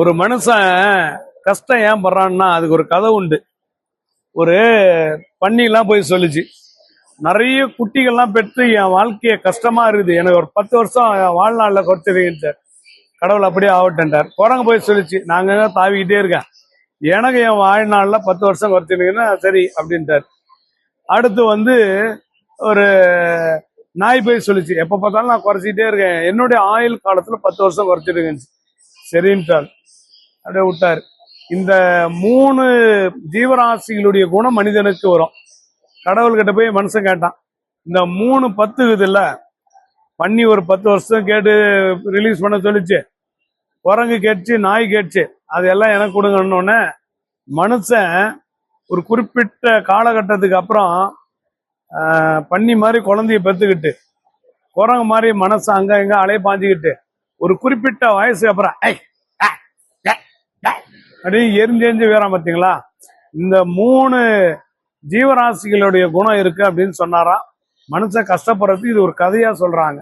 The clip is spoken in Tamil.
ஒரு மனுஷன் கஷ்டம் ஏன் படுறான்னா அதுக்கு ஒரு கதை உண்டு. ஒரு பண்ணிலாம் போய் சொல்லுச்சு. நிறைய குட்டிகள்லாம் பெற்று என் வாழ்க்கையை கஷ்டமா இருக்குது. எனக்கு ஒரு பத்து வருஷம் என் வாழ்நாளில் குறைச்சிருக்கேன் கடவுள் அப்படியே ஆகட்டேன்ட்டார் குரங்கு போய் சொல்லிச்சு நாங்க தாவிக்கிட்டே இருக்கேன். எனக்கு என் வாழ்நாளில் பத்து வருஷம் குறைச்சிருக்கீங்கன்னா சரி அப்படின்ட்டார். அடுத்து வந்து ஒரு நாய் போய் சொல்லிச்சு எப்போ பார்த்தாலும் நான் குறைச்சிக்கிட்டே இருக்கேன். என்னுடைய ஆயுள் காலத்தில் பத்து வருஷம் குறைச்சிருக்கேன் சரின்ட்டார். அப்படியே விட்டாரு. இந்த மூணு ஜீவராசிகளுடைய குணம் மனிதனுக்கு வரும். கடவுள்கிட்ட போய் மனுஷன் கேட்டான் இந்த மூணு பத்து இதுல பண்ணி ஒரு பத்து வருஷம் கேட்டு ரிலீஸ் பண்ண சொல்லிச்சு. குரங்கு கேட்டுச்சு நாய் கேட்டுச்சு அதெல்லாம் எனக்கு கொடுங்கன்னொன்னே மனுஷன் ஒரு குறிப்பிட்ட காலகட்டத்துக்கு அப்புறம் பண்ணி பன்னி மாதிரி குழந்தைய பெற்றுக்கிட்டு குரங்கு மாதிரி மனசு அங்க இங்க அலைய பாஞ்சிக்கிட்டு ஒரு குறிப்பிட்ட வயசுக்கு அப்புறம் ஐ அப்படியே எரிஞ்சு எரிஞ்சு வேறான் பார்த்தீங்களா இந்த மூணு ஜீவராசிகளுடைய குணம் இருக்கு அப்படின்னு சொன்னாரா மனுஷன் கஷ்டப்படுறதுக்கு இது ஒரு கதையா சொல்றாங்க.